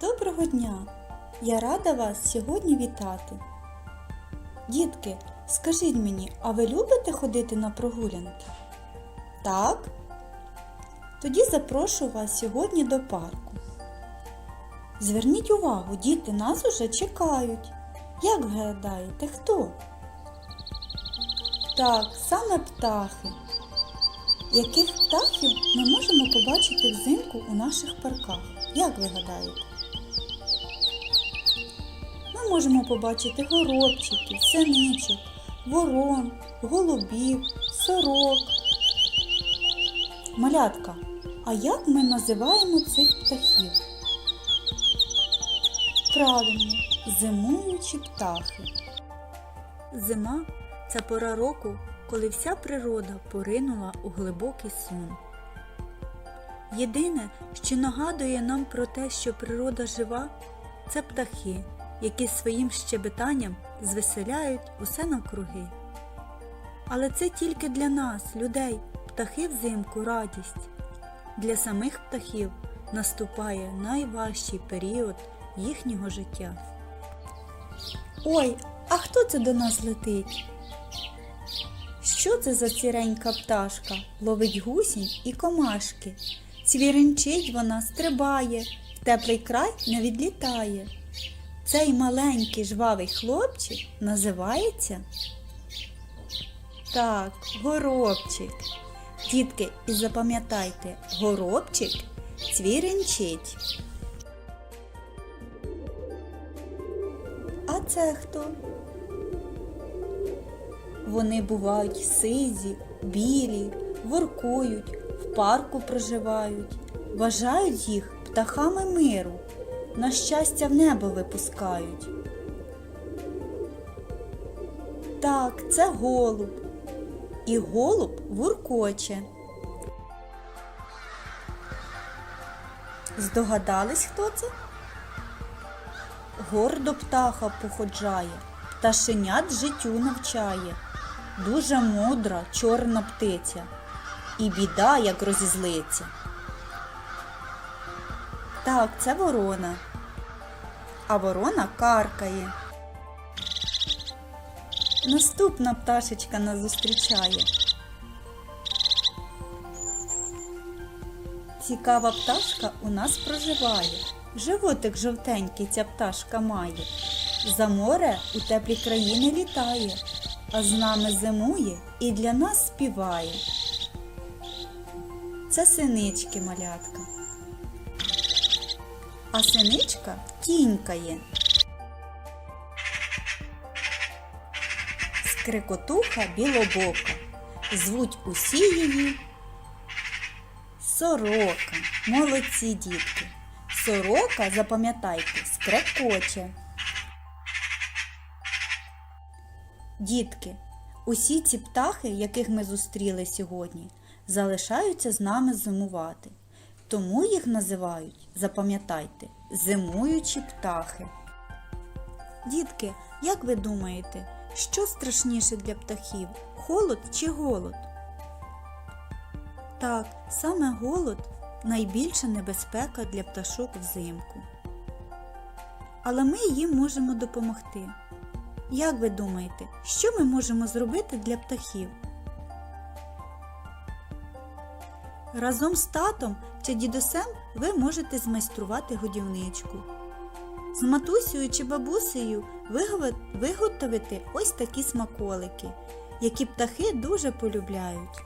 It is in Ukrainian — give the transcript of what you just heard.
Доброго дня! Я рада вас сьогодні вітати. Дітки, скажіть мені, а ви любите ходити на прогулянки? Так? Тоді запрошую вас сьогодні до парку. Зверніть увагу, діти нас уже чекають. Як гадаєте, хто? Так, саме птахи. Яких птахів ми можемо побачити взимку у наших парках? Як ви гадаєте? Можемо побачити горобчиків, синичок, ворон, голубів, сорок. Малятка, а як ми називаємо цих птахів? Правильно, зимуючі птахи. Зима це пора року, коли вся природа поринула у глибокий сон. Єдине, що нагадує нам про те, що природа жива, це птахи, які своїм щебетанням звеселяють усе навкруги. Але це тільки для нас, людей, птахи взимку радість. Для самих птахів наступає найважчий період їхнього життя. Ой, а хто це до нас летить? Що це за сіренька пташка? Ловить гусінь і комашки. Цвіринчить вона стрибає, в теплий край не відлітає. Цей маленький жвавий хлопчик називається так, горобчик. Дітки, і запам'ятайте, горобчик цвіринчить. А це хто? Вони бувають сизі, білі, воркують, в парку проживають, вважають їх птахами миру, на щастя в небо випускають. Так, це голуб. І голуб вуркоче. Здогадались, хто це? Гордо птаха походжає, пташенят життю навчає. Дуже мудра чорна птиця, і біда, як розізлиться. Так, це ворона. А ворона каркає. Наступна пташечка нас зустрічає. Цікава пташка у нас проживає. Животик жовтенький ця пташка має. За море у теплі країни літає, а з нами зимує і для нас співає. Це синички малятка. А синичка тінькає. Скрикотуха білобока. Звуть усі її сорока. Молодці дітки. Сорока, запам'ятайте, скрекоче. Дітки, усі ці птахи, яких ми зустріли сьогодні, залишаються з нами зимувати. Тому їх називають, запам'ятайте, зимуючі птахи. Дітки, як ви думаєте, що страшніше для птахів холод чи голод? Так, саме голод найбільша небезпека для пташок взимку. Але ми їм можемо допомогти. Як ви думаєте, що ми можемо зробити для птахів? Разом з татом чи дідусем ви можете змайструвати годівничку. З матусею чи бабусею виготовити ось такі смаколики, які птахи дуже полюбляють.